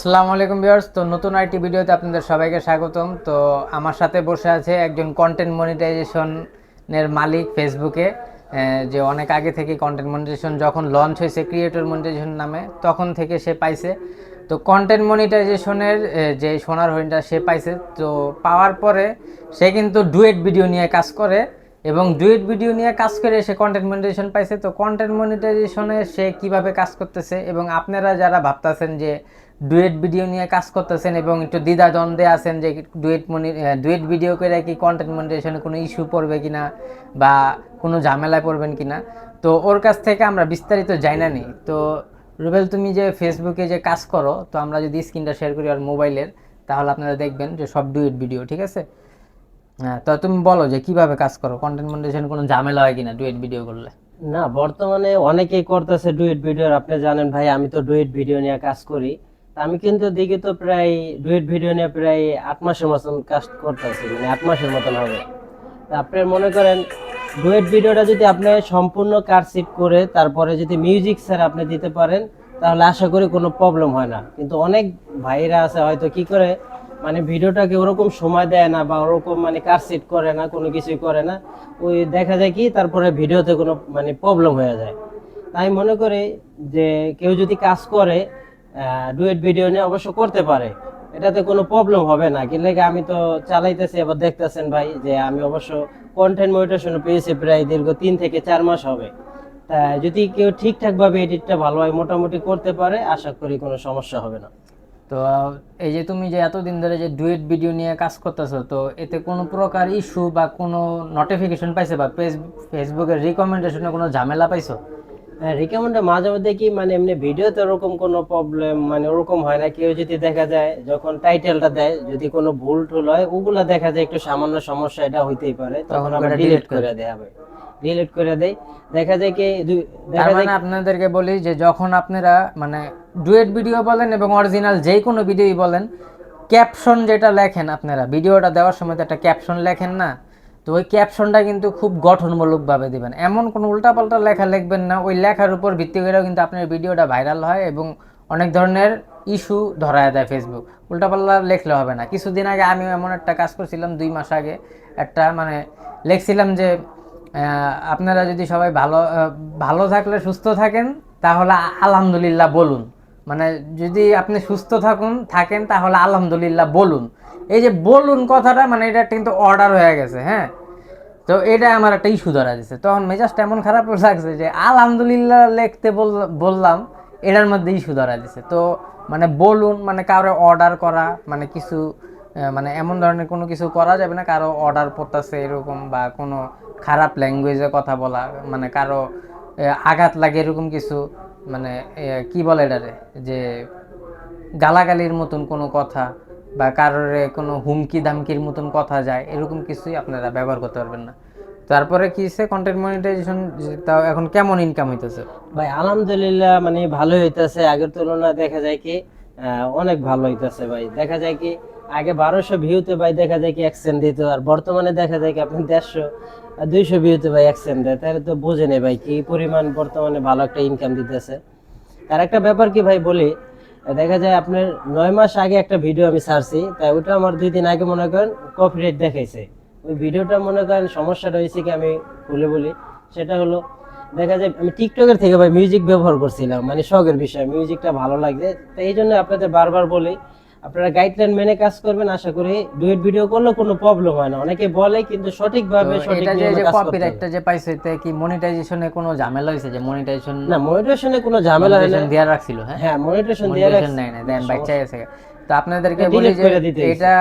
আসসালামু আলাইকুম ভিউয়ার্স। তো নতুন আইটি ভিডিওতে আপনাদের সবাইকে স্বাগতম। তো আমার সাথে বসে আছে একজন কন্টেন্ট মনিটাইজেশনের মালিক ফেসবুকে যে অনেক আগে থেকে কন্টেন্ট মনিটাইজেশন যখন লঞ্চ হয়েছে ক্রিয়েটর মনিটাইজেশন নামে, তখন থেকে সে পাইছে। তো কন্টেন্ট মনিটাইজেশনের যে সোনার হরিণটা সে পাইছে। তো পাওয়ার পরে সে কিন্তু ডুয়েট ভিডিও নিয়ে কাজ করে। এবং ডুয়েট ভিডিও নিয়ে কাজ করে সে কন্টেন্ট মনিটাইজেশন পাইছে, তো কন্টেন্ট মনিটাইজেশনে সে কীভাবে কাজ করতেছে এবং আপনারা যারা ভাবতেছেন যে ডুয়েট ভিডিও নিয়ে কাজ করতেছেন এবং একটু দ্বিধা দ্বন্দ্বে আছেন যে ডুয়েট মনি ডুয়েট ভিডিও করে কি কন্টেন্ট মনিটাইজেশনে কোনো ইস্যু পড়বে কিনা বা কোনো ঝামেলায় পড়বেন কিনা, তো ওর কাছ থেকে আমরা বিস্তারিত জানা নেই। তো রুবেল, তুমি যে ফেসবুকে যে কাজ করো, তো আমরা যদি স্ক্রিনটা শেয়ার করি আর মোবাইলের তাহলে আপনারা দেখবেন যে সব ডুয়েট ভিডিও, ঠিক আছে? হ্যাঁ তো তুমি বলো যে কীভাবে কাজ করো? কন্টেন্ট মনিটাইজেশন কোনো ঝামেলা হয় কিনা ডুয়েট ভিডিও করলে? না, বর্তমানে অনেকেই করতেছে ডুয়েট ভিডিও। আপনি জানেন ভাই, আমি তো ডুয়েট ভিডিও নিয়ে কাজ করি। তা আমি কিন্তু দেখি তো প্রায় ডুয়েট ভিডিও নিয়ে প্রায় আট মাসের মতন কাজ করতেছি মানে আট মাসের মতন হবে। তা আপনি মনে করেন, ডুয়েট ভিডিওটা যদি আপনি সম্পূর্ণ কাটসিট করে, তারপরে যদি মিউজিক স্যার আপনি দিতে পারেন, তাহলে আশা করি কোনো প্রবলেম হয় না। কিন্তু অনেক ভাইরা আছে হয়তো কি করে মানে ভিডিওটাকে ওরকম সময় দেয় না বা ওরকম মানে কাটসিট করে না, কোনো কিছুই করে না, ওই দেখা যায় কি তারপরে ভিডিওতে কোনো মানে প্রবলেম হয়ে যায়। তাই মনে করি যে কেউ যদি কাজ করে ডুয়েট ভিডিও নিয়ে অবশ্য করতে পারে, এটাতে কোনো প্রবলেম হবে না। কিন্তু আমি তো চালাইতেছি এবার দেখতেছেন ভাই যে আমি অবশ্য কন্টেন্ট মনিটেশন পেয়েছি প্রায় দীর্ঘ তিন থেকে চার মাস হবে। তা যদি কেউ ঠিকঠাকভাবে এডিটটা ভালোভাবে মোটামুটি করতে পারে, আশা করি কোনো সমস্যা হবে না। তো এই যে তুমি যে এতদিন ধরে যে ডুয়েট ভিডিও নিয়ে কাজ করতেছো তো এতে কোনো প্রকার ইস্যু বা কোনো নোটিফিকেশন পাইছে বা ফেসবুকের রিকমেন্ডেশনে কোনো ঝামেলা পাইছো? হ্যাঁ রিকমেন্ডে মাঝে মধ্যে কি মানে এমনি ভিডিওতে ওরকম কোনো প্রবলেম মানে ওরকম হয় না? কেউ যদি দেখা যায় যখন টাইটেলটা দেয় যদি কোনো ভুল টুল হয় ওগুলা দেখা যায় একটু সামান্য সমস্যা এটা হইতেই পারে তখন আমরা ডিলিট করে দেয়া। হবে ডিলিট করে দেই। দেখা যায় কি তার দেখা যায় মানে আপনাদেরকে বলি যে যখন আপনারা মানে ডুয়েট ভিডিও বলেন এবং অরিজিনাল যে কোনো ভিডিওই বলেন ক্যাপশন যেটা লেখেন আপনারা ভিডিওটা দেওয়ার সময় তো একটা ক্যাপশন লেখেন না তো ওই ক্যাপশনটা কিন্তু খুব গঠনমূলকভাবে দিবেন। এমন কোনো উল্টাপাল্টা লেখা লিখবেন না ওই লেখার উপর ভিত্তি করেও কিন্তু আপনার ভিডিওটা ভাইরাল হয় এবং অনেক ধরনের ইস্যু ধরায় দেয় ফেসবুক উল্টাপাল্টা লেখলে হবে না। কিছুদিন আগে আমিও এমন একটা কাজ করছিলাম দুই মাস আগে একটা মানে লিখছিলাম যে আপনারা যদি সবাই ভালো ভালো থাকলে সুস্থ থাকেন, তাহলে আলহামদুলিল্লাহ বলুন। মানে যদি আপনি সুস্থ থাকুন, থাকেন, তাহলে আলহামদুলিল্লাহ বলুন। এই যে বলুন কথাটা মানে এটা কিন্তু অর্ডার হয়ে গেছে হ্যাঁ? তো এটা আমার একটা ইস্যু ধরা দিচ্ছে তখন মেজাজটা এমন খারাপ লাগছে যে আলহামদুলিল্লাহ লিখতে বল- বললাম, এটার মধ্যে ইস্যু ধরা দিচ্ছে তো মানে বলুন মানে কারও অর্ডার করা মানে কিছু মানে এমন ধরনের কোনো কিছু করা যাবে না, কারও অর্ডার পড়তেছে এরকম বা কোনো খারাপ ল্যাঙ্গুয়েজে কথা বলা মানে কারও আঘাত লাগে এরকম কিছু মানে কি বলে এটারে? যে গালাগালির মতন কোনো কথা বা কারোর কোনো হুমকি দামকির মতন কথা যায়, এরকম কিছুই আপনারা ব্যবহার করতে পারবেন না। তারপরে কি হচ্ছে কন্টেন্ট মনিটাইজেশন তাও এখন কেমন ইনকাম হইতেছে? ভাই, আলহামদুলিল্লাহ মানে ভালো হইতাছে। আগের তুলনায় দেখা যায় কি অনেক ভালো হইতাছে ভাই। দেখা যায় কি আগে বারোশো ভিউতে ভাই দেখা যায় কি অ্যাকসেন্ট দিত, আর বর্তমানে দেখা যায় কি আপনি দেড়শো দুইশো ভিউতে ভাই অ্যাকসেন্ট দেয়। তাহলে তো বোঝে নেই ভাই কি পরিমাণ বর্তমানে ভালো একটা ইনকাম দিতেছে। আর একটা ব্যাপার কি ভাই বলি দেখা যায় আপনার নয় মাস আগে একটা ভিডিও আমি ছাড়ছি, তাই ওটা আমার দুই দিন আগে মনে করেন কপিরাইট দেখাইছে। ওই ভিডিওটা মনে করেন সমস্যাটা হয়েছে কি আমি খুলে বলি, সেটা হলো দেখা যায় আমি টিকটকের থেকে ভাই মিউজিক ব্যবহার করছিলাম মানে শখের বিষয় মিউজিকটা ভালো লাগছে। তো এই জন্য আপনাদের বারবার বলি আপনারা গাইডলাইন মেনে কাজ করবেন আশা করি ডুয়েট ভিডিও করলে কোনো প্রবলেম হয় না। অনেকে বলে কিন্তু সঠিকভাবে তো সঠিক এটা যে। কপিরাইটটা যে পাইছে এতে কি মনিটাইজেশনে কোনো ঝামেলা হয়েছে যে মনিটাইজেশন না মনিটেশনে কোনো ঝামেলা হয় না। দেওয়া রাখছিল হ্যাঁ? হ্যাঁ মনিটেশন দিয়ে মনিটাইজেশন নেয় না দেন বাচ্চা গেছে তো আপনাদেরকে বলি যে হইছে। এটা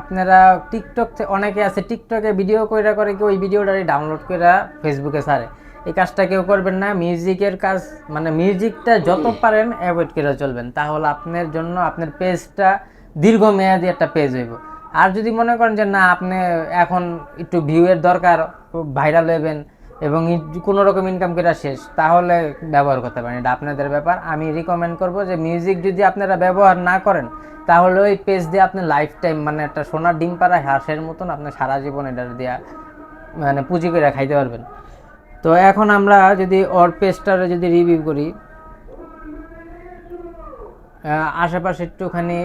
আপনারা টিকটক থেকে অনেকে আছে টিকটকে ভিডিও কইরা করে কি ওই ভিডিওটাই ডাউনলোড কইরা ফেসবুকে ছাড়ে এই কাজটা কেউ করবেন না মিউজিকের কাজ মানে মিউজিকটা যত পারেন অ্যাভয়েড করে চলবেন। তাহলে আপনার জন্য আপনার পেজটা দীর্ঘমেয়াদী একটা পেজ হইব। আর যদি মনে করেন যে না আপনি এখন একটু ভিউয়ের দরকার ভাইরাল হবেন এবং কোনো রকম ইনকাম করা শেষ তাহলে ব্যবহার করতে পারেন। এটা আপনাদের ব্যাপার। আমি রিকমেন্ড করব যে মিউজিক যদি আপনারা ব্যবহার না করেন তাহলে ওই পেজ দিয়ে আপনি লাইফ টাইম মানে একটা সোনার ডিম পাড়া হাঁসের মতন আপনি সারা জীবন এটা দিয়া মানে পুঁজি করে খাইতে পারবেন। তো এখন আমরা যদি ওর পেজটারে যদি রিভিউ করি আশেপাশে একটুখানি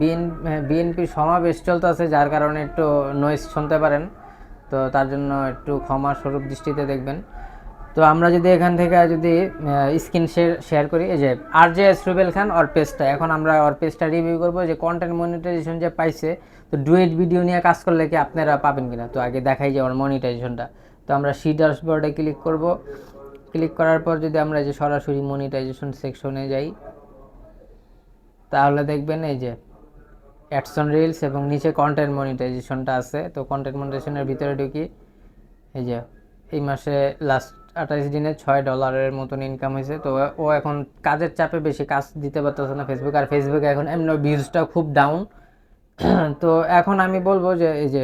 বিএন বিএনপির সমাবেশ চলতেছে, যার কারণে একটু নয়েজ শুনতে পারেন। তো তার জন্য একটু ক্ষমা স্বরূপ দৃষ্টিতে দেখবেন। তো আমরা যদি এখান থেকে যদি স্ক্রিন শেয়ার শেয়ার করি, এই যে R J S Rubel Khan ওর পেজটা এখন আমরা ওর পেজটা রিভিউ করব, যে কন্টেন্ট মনিটাইজেশন যে পাইছে, তো ডুয়েট ভিডিও নিয়ে কাজ করলে কি আপনারা পাবেন কিনা? তো আগে দেখাই যে ওর মনিটাইজেশনটা তো আমরা সি ড্যাশবোর্ডে ক্লিক করব। ক্লিক করার পর যদি আমরা যে সরাসরি মনিটাইজেশন সেকশনে যাই, তাহলে দেখবেন এই যে অ্যাডসন রিলস এবং নিচে কন্টেন্ট মনিটাইজেশনটা আছে। তো কন্টেন্ট মনিটাইজেশনের ভিতরে ঢুকি, এই যে এই মাসে লাস্ট আঠাইশ দিনে ছয় ডলারের মতন ইনকাম হয়েছে। তো ও এখন কাজের চাপে বেশি কাজ দিতে পারতেছে না ফেসবুক আর ফেসবুকে এখন এমনি ভিউজটা খুব ডাউন তো এখন আমি বলব যে এই যে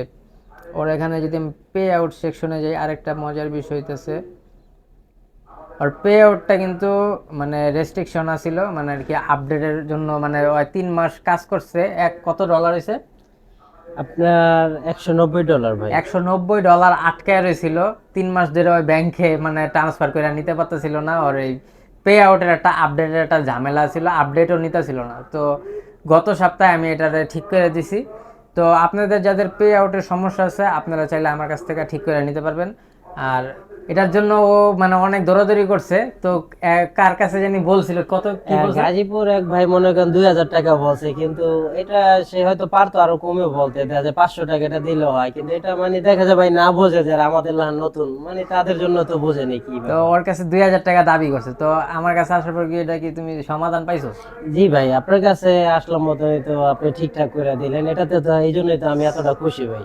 ওর এখানে যদি আমি পে আউট সেকশনে যাই আরেকটা মজার বিষয় হইতেছে আর পে আউটটা কিন্তু মানে রেস্ট্রিকশন আছিল মানে আর কি আপডেটের জন্য মানে ওই তিন মাস কাজ করছে। এক কত ডলার হয়েছে আপনার একশো নব্বই ডলার ভাই। একশো নব্বই ডলার আটকায় রয়েছিল তিন মাস ধরে ওই ব্যাংকে মানে ট্রান্সফার করে নিতে পারতেছিল না ওর এই পে আউটের একটা আপডেটের একটা ঝামেলা ছিল আপডেটও নিতে ছিল না। তো গত সপ্তাহে আমি এটা ঠিক করে দিছি। তো আপনাদের যাদের পে আউটের সমস্যা আছে, আপনারা চাইলে আমার কাছ থেকে ঠিক করে নিতে পারবেন। আর এটার জন্য ও মানে অনেক দৌড়াদৌড়ি করছে। তো কার কাছে জানি বলছিল কত কি হ্যাঁ, বলছে? গাজীপুর এক ভাই মনে করেন দুই হাজার টাকা বলছে কিন্তু এটা সে হয়তো পারতো আরও কমে বলতে দেখা যায় পাঁচশো টাকা এটা দিলে হয় কিন্তু এটা মানে দেখা যায় ভাই না বোঝে যারা আমাদের লান নতুন মানে তাদের জন্য তো বোঝে বোঝেনি কি তো ওর কাছে দুই হাজার টাকা দাবি করছে তো আমার কাছে আসার পর কি এটা কি তুমি সমাধান পাইছো? জি ভাই আপনার কাছে আসলাম মতনই তো আপনি ঠিকঠাক করে দিলেন এটাতে তো এই জন্যই তো আমি এতটা খুশি ভাই।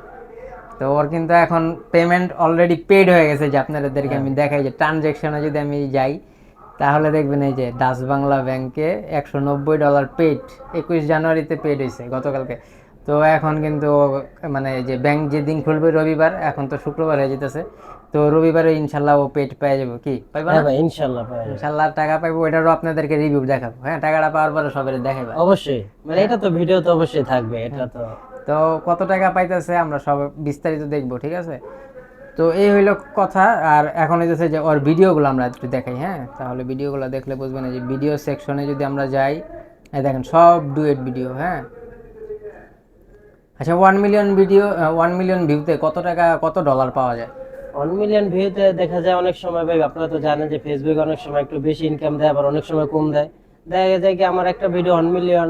তো ওর কিন্তু এখন পেমেন্ট অলরেডি পেড হয়ে গেছে যে আপনাদেরকে আমি দেখাই যে ট্রানজ্যাকশনে যদি আমি যাই তাহলে দেখবেন এই যে ডাচ বাংলা ব্যাংকে একশো নব্বই ডলার পেড একুশ জানুয়ারিতে পেড হয়েছে গতকালকে। তো এখন কিন্তু মানে এই যে ব্যাংক যেদিন খুলবে রবিবার এখন তো শুক্রবার হয়ে যেতেছে। তো রবিবারে ইনশাল্লাহ ও পেড পেয়ে যাব কি? পাইবা না? হ্যাঁ ইনশাল্লাহ ইনশাল্লাহ টাকা পাইবো এটারও আপনাদেরকে রিভিউ দেখাবো। হ্যাঁ টাকাটা পাওয়ার পরে সবাই দেখাইবা। অবশ্যই। মানে এটা তো ভিডিও তো অবশ্যই থাকবে এটা তো তো কত টাকা পাইতেছে আমরা সব বিস্তারিত দেখব, ঠিক আছে? তো এই হইল কথা, আর এখন হইতেছে যে ওর ভিডিওগুলো আমরা একটু দেখাই হ্যাঁ? তাহলে ভিডিওগুলো দেখলে বুঝবেন যে ভিডিও সেকশনে যদি আমরা যাই দেখেন সব ডুয়েট ভিডিও হ্যাঁ? আচ্ছা one million video one million ভিউতে কত টাকা, কত ডলার পাওয়া যায়? ওয়ান মিলিয়ন ভিউতে দেখা যায় অনেক সময় ভাই, আপনারা তো জানেন যে ফেসবুক অনেক সময় একটু বেশি ইনকাম দেয়, আবার অনেক সময় কম দেয়। দেখা যায় কি আমার একটা video one million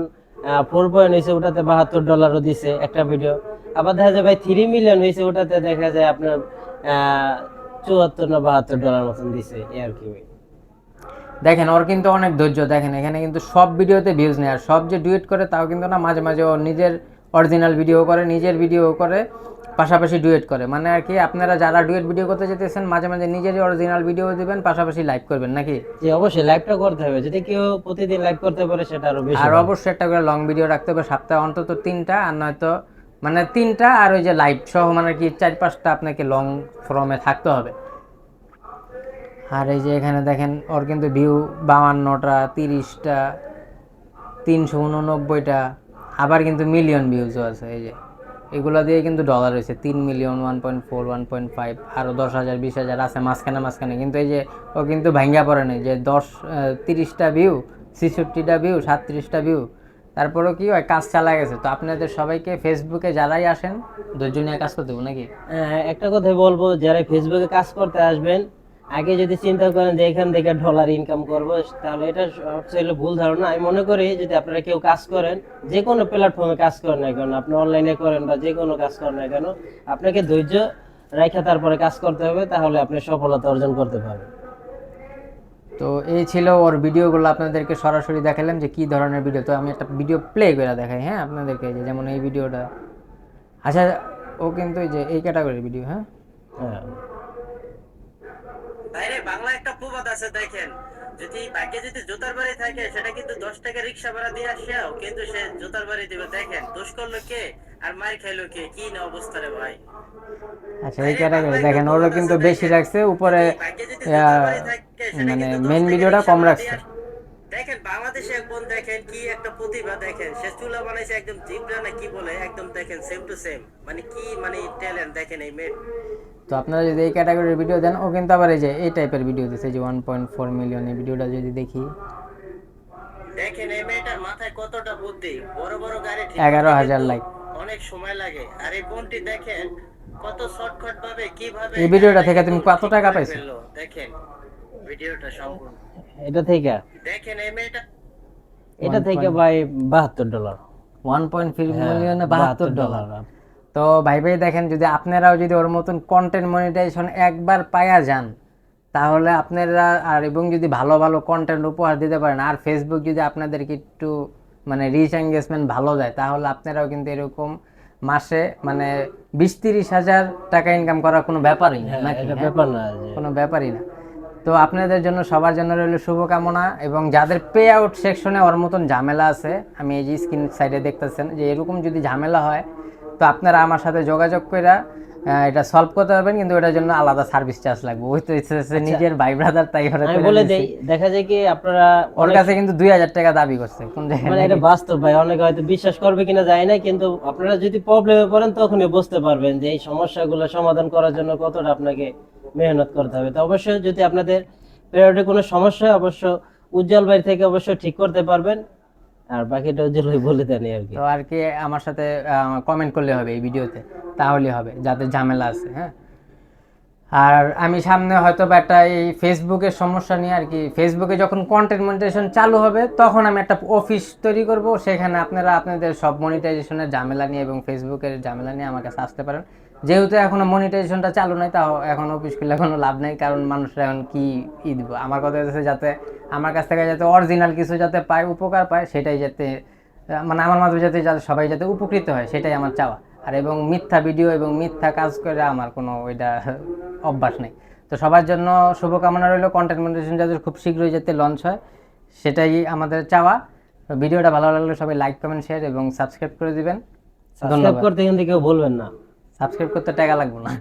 four point হয়েছে ওটাতে বাহাত্তর ডলারও দিছে একটা ভিডিও আবার দেখা যায় ভাই থ্রি মিলিয়ন হয়েছে ওটাতে দেখা যায় আপনার চুয়াত্তর না বাহাত্তর ডলার মতন দিছে এ আর কি দেখেন, ওর কিন্তু অনেক ধৈর্য, দেখেন, এখানে কিন্তু সব ভিডিওতে ভিউজ নেই। আর সব যে ডুয়েট করে, তাও কিন্তু না, মাঝে মাঝে ও নিজের অরিজিনাল ভিডিও করে নিজের ভিডিও করে পাশাপাশি ডুয়েট করে। মানে আর কি আপনারা যারা ডুয়েট ভিডিও করতে যেতেছেন মাঝে মাঝে নিজেরই অরিজিনাল ভিডিও দিবেন পাশাপাশি লাইভ করবেন নাকি? যে অবশ্যই লাইভটা করতে হবে। যদি কেউ প্রতিদিন লাইভ করতে পারে সেটা আরও বেশি আর অবশ্যই একটা করে লং ভিডিও রাখতে হবে সপ্তাহে অন্তত তিনটা আর নয়তো মানে তিনটা আর ওই যে লাইভ সহ মানে কি চার পাঁচটা আপনাকে লং ফর্মে থাকতে হবে। আর এই যে এখানে দেখেন ওর কিন্তু ভিউ বাউান্নটা তিরিশটা তিনশো উননব্বইটা আবার কিন্তু মিলিয়ন ভিউজও আছে এই যে। এগুলো দিয়ে কিন্তু ডলার হয়েছে তিন million one point four one point five আরও দশ হাজার বিশ হাজার আছে মাঝখানে মাঝখানে। কিন্তু এই যে ও কিন্তু ভাঙ্গা পড়ে নেই যে দশ তিরিশটা ভিউ ছেষট্টিটা ভিউ সাতত্রিশটা ভিউ তারপরেও কি হয় কাজ চালা গেছে। তো আপনাদের সবাইকে ফেসবুকে যারাই আসেন নিয়ে কাজ করতে নাকি? হ্যাঁ, একটা কথা বলব যারা ফেসবুকে কাজ করতে আসবেন আগে যদি চিন্তা করেন যে এখান থেকে ডলার ইনকাম করব তাহলে এটা সবচেয়ে ভুল ধারণা। আমি মনে করি যদি আপনারা কেউ কাজ করেন যে কোনো প্ল্যাটফর্মে কাজ করেন না কেন আপনি অনলাইনে করেন বা যে কোনো কাজ করেন না কেন আপনাকে ধৈর্য রেখে তারপরে কাজ করতে হবে তাহলে আপনি সফলতা অর্জন করতে পারবেন। তো এই ছিল ওর ভিডিওগুলো আপনাদেরকে সরাসরি দেখালাম যে কি ধরনের ভিডিও তো আমি একটা ভিডিও প্লে করে দেখাই হ্যাঁ আপনাদেরকে যে যেমন এই ভিডিওটা আচ্ছা ও কিন্তু এই যে এই ক্যাটাগরির ভিডিও হ্যাঁ? হ্যাঁ। বাইরে বাংলা একটা প্রবাদ আছে দেখেন। যদি বাইকে যদি জুতার বাড়ি থাকে সেটা কিন্তু দশ টাকা রিক্সা ভাড়া দিয়ে আসেও কিন্তু সে জুতার বাড়ি দিবে। দেখেন দোষ করল কে আর মার খাইলো কে? কি না অবস্থা রে ভাই? আচ্ছা এই ক্যাটাগরি দেখেন ওরা কিন্তু বেশি রাখছে উপরে মানে মেন ভিডিওটা কম রাখছে। দেখেন বাংলাদেশে এক বোন দেখেন কি একটা প্রতিভা দেখেন। সে চুলা বানাইছে একদম জিবরা না কি বলে একদম দেখেন সেম টু সেম মানে কি মানে ট্যালেন্ট দেখেন এই মেয়ে তো আপনারা যদি এই ক্যাটাগরির ভিডিও দেন ও কিন্তু আবার এই যে এই টাইপের ভিডিও দিচ্ছে যে ওয়ান পয়েন্ট ফোর মিলিয়ন এই ভিডিওটা যদি দেখি। দেখেন এই মেয়েটার মাথায় কতটা বুদ্ধি। বড় বড় গাড়ি এগারো হাজার লাইক অনেক সময় লাগে। আর এই বোনটি দেখেন কত শর্টকাট ভাবে কীভাবে এই ভিডিওটা থেকে তুমি কত টাকা পাইছো? দেখেন ভিডিওটা সম্পূর্ণ। এটা থেকে? দেখেন এই মেয়েটা এটা থেকে ভাই বাহাত্তর ডলার ওয়ান পয়েন্ট থ্রি হ্যাঁ, মিলিয়নে বাহাত্তর ডলার তো ভাই ভাই দেখেন যদি আপনারাও যদি ওর মতন কন্টেন্ট মনিটাইজেশন একবার পায়া যান তাহলে আপনারা আর এবং যদি ভালো ভালো কন্টেন্ট উপহার দিতে পারেন আর ফেসবুক যদি আপনাদেরকে একটু মানে রিচ এঙ্গেজমেন্ট ভালো দেয় তাহলে আপনারাও কিন্তু এরকম মাসে মানে বিশ তিরিশ হাজার টাকা ইনকাম করার কোনো ব্যাপারই না হ্যাঁ? ব্যাপার না কোনো ব্যাপারই না। তো আপনাদের জন্য সবার জন্য রইল শুভকামনা এবং যাদের পে আউট সেকশনে ওর মতন ঝামেলা আছে আমি এই যে স্ক্রিন সাইডে দেখতেছেন যে এরকম যদি ঝামেলা হয় তো আপনারা আমার সাথে যোগাযোগ করে এটা সলভ করতে পারবেন কিন্তু এটার জন্য আলাদা সার্ভিস চার্জ লাগবে। ওই তো ইচ্ছে নিজের ভাই ব্রাদার তাই আমি বলে দেই দেখা যায় কি আপনারা ওর কাছে কিন্তু দুই হাজার টাকা দাবি করছে কোন মানে এটা বাস্তব ভাই অনেকে হয়তো বিশ্বাস করবে কিনা যায় না কিন্তু আপনারা যদি প্রবলেমে পড়েন তখনই বুঝতে পারবেন যে এই সমস্যাগুলো সমাধান করার জন্য কতটা আপনাকে মেহনত করতে হবে। তো অবশ্যই যদি আপনাদের পেরিয়ডে কোনো সমস্যা অবশ্য উজ্জ্বল ভাই থেকে অবশ্যই ঠিক করতে পারবেন। আর বাকিটা উজ্জ্বল ভাই বলে দেন আর কি। তো আর কি, আমার সাথে কমেন্ট করলে হবে এই ভিডিওতে। তাহলে হবে, যাতে ঝামেলা আছে হ্যাঁ? আর আমি সামনে হয়তো বা একটা এই ফেসবুকের সমস্যা নিয়ে আর কি ফেসবুকে যখন কন্টেন্ট মনিটাইজেশন চালু হবে, তখন আমি একটা অফিস তৈরি করব। সেখানে আপনারা আপনাদের সব মনিটাইজেশনের ঝামেলা নিয়ে এবং ফেসবুকের ঝামেলা নিয়ে আমার কাছে আসতে পারেন। যেহেতু এখনও মনিটাইজেশনটা চালু নাই তাও এখন অফিস খুলে কোনো লাভ নেই কারণ মানুষরা এখন কি ই দিব? আমার কথা হচ্ছে যাতে আমার কাছ থেকে যাতে অরিজিনাল কিছু যাতে পায় উপকার পায় সেটাই যাতে মানে আমার মাধ্যমে যাতে যাতে সবাই যাতে উপকৃত হয় সেটাই আমার চাওয়া। আর এবং মিথ্যা ভিডিও এবং মিথ্যা কাজ করে আমার কোনো ওইটা অভ্যাস নেই। তো সবার জন্য শুভকামনা রইল কন্টেন্ট মনিটাইজেশন যাতে খুব শীঘ্রই যাতে লঞ্চ হয় সেটাই আমাদের চাওয়া। ভিডিওটা ভালো লাগলে সবাই লাইক কমেন্ট শেয়ার এবং সাবস্ক্রাইব করে দিবেন। সাবস্ক্রাইব করতে কিন্তু কেউ বলবেন না। সাবস্ক্রাইব করতে টাকা লাগবে না।